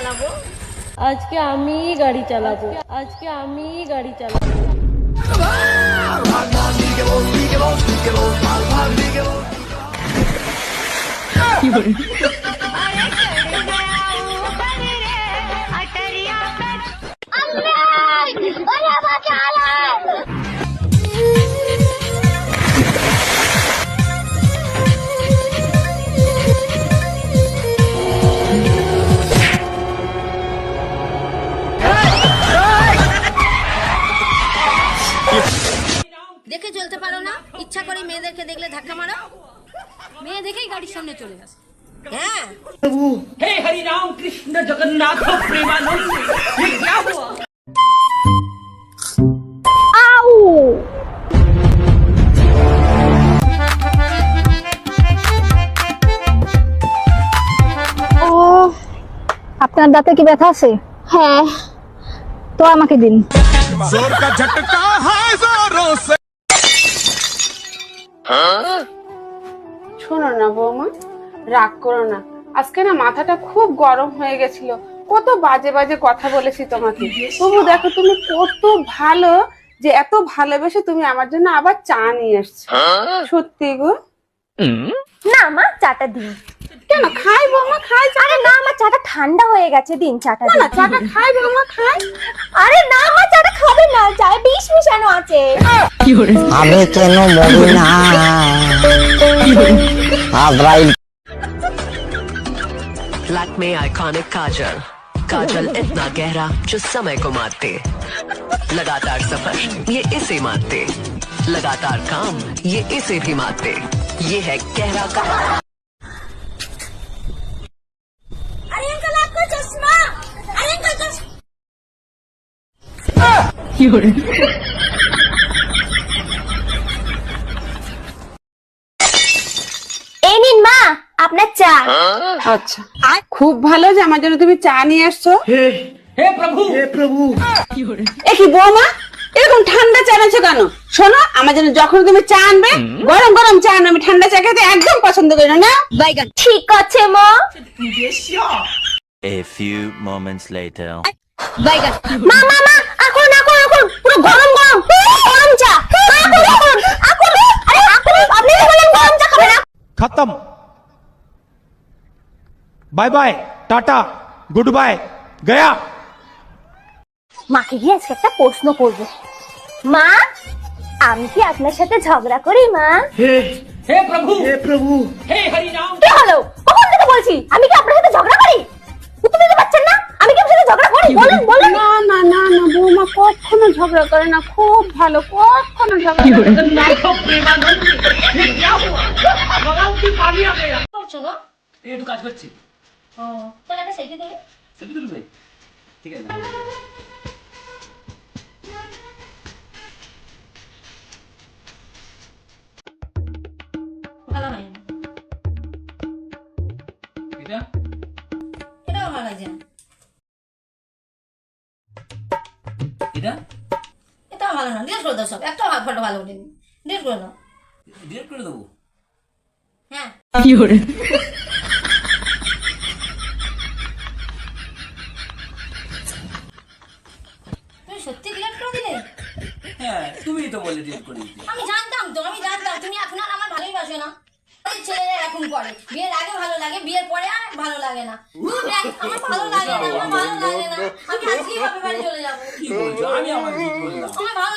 চালাবো? আজকে আমি গাড়ি চালাবো। আজকে আমি গাড়ি চালাবো। দেখে চলতে পারো না ইচ্ছা করে মেয়েদেরকে দেখলে ধাক্কা মারো মেয়ে দেখেই গাড়ির সামনে চলে আসে হ্যাঁ हे हरि राम कृष्ण जगन्नाथ प्रेमानंद ये क्या हुआ ও আপনার দাঁতে কি ব্যথা আছে হ্যাঁ তো আমাকে দিন जोर का झटका শোনো না বৌমা রাগ করো না। আজকে না মাথাটা খুব গরম হয়ে গেছিল। কত বাজে বাজে কথা বলেছি তোমাকে। তবু দেখো তুমি কত ভালো যে এত ভালোবেসে তুমি আমার জন্য আবার চা নিয়ে এসছো। সত্যি গো? না মা চাটা দিন। কেন খাই বৌমা খাই চা আরে না আমার চাটা ঠান্ডা হয়ে গেছে দিন চাটা না দিন চাটা খাই বৌমা খাই আরে না আমার চাটা খাবে না চায়ে বিষ মিশানো আছে আমি কেন মরি না আজরাইল लैक में आइकॉनिक काजल काजल इतना गहरा जो समय को मारते लगातार सफर ये इसे मारते लगातार काम ये इसे भी मारते ये है गहरा का এই নিন মা আপনার চা। আচ্ছা। খুব ভালো যে আমার জন্য তুমি চা নিয়ে আসছো। হে প্রভু। হে প্রভু। এ কি বৌমা এরকম ঠান্ডা চা আনছো কেন? শোনো আমার জন্য যখন তুমি চা আনবে গরম গরম চা আনবে আমি ঠান্ডা চা খেতে একদম পছন্দ করি না বাইগান ঠিক আছে মা। A few moments later. বাইগান মা মা মা bye bye tata good bye Gaya মাকে গিয়ে আজকে একটা প্রশ্ন করব। মা আমি কি আপনার সাথে ঝগড়া করি মা? হে প্রভু। হে প্রভু। হে হরি নাম। হলো? কখন থেকে বলছি? আমি কি আপনার সাথে ঝগড়া করি? উত্তর দিতে পারছেন না? আমি কি আপনার সাথে ঝগড়া করি? বলেন বলেন? না না না না বৌমা কখনো ঝগড়া করে না। খুব ভালো কখনো ঝগড়া করে না। খুব প্রেমানন্দ কি হুয়া পানি আ চলো একটু কাজ করছি। ও তাহলে একটা সেলফি দেবে সেলফি তুলবে? ঠিক আছে। ভালো হয়নি এটা? এটাও ভালো না। এটা? ভালো না ডিলিট করে দাও সব। একটাও ফটো ভালো ওঠেনি। ডিলিট করে দাও। ডিলিট করে দেবো? হ্যাঁ। তুমি সত্যি ডিলিট করে দিলে হ্যাঁ তুমিই তো বলে ডেট করে আমি জানতাম তো আমি জানতাম। তুমি এখন আর আমার ভালোই বাসো না। ওই ছেলেরা এখন করে। বিয়ের আগে ভালো লাগে বিয়ের পরে আর ভালো লাগে না। আমার ভালো লাগে না আমার ভালো লাগে না। আমি আজকেই বাপের বাড়ি চলে যাব। আমি আমার কি বললাম। আমার ভালো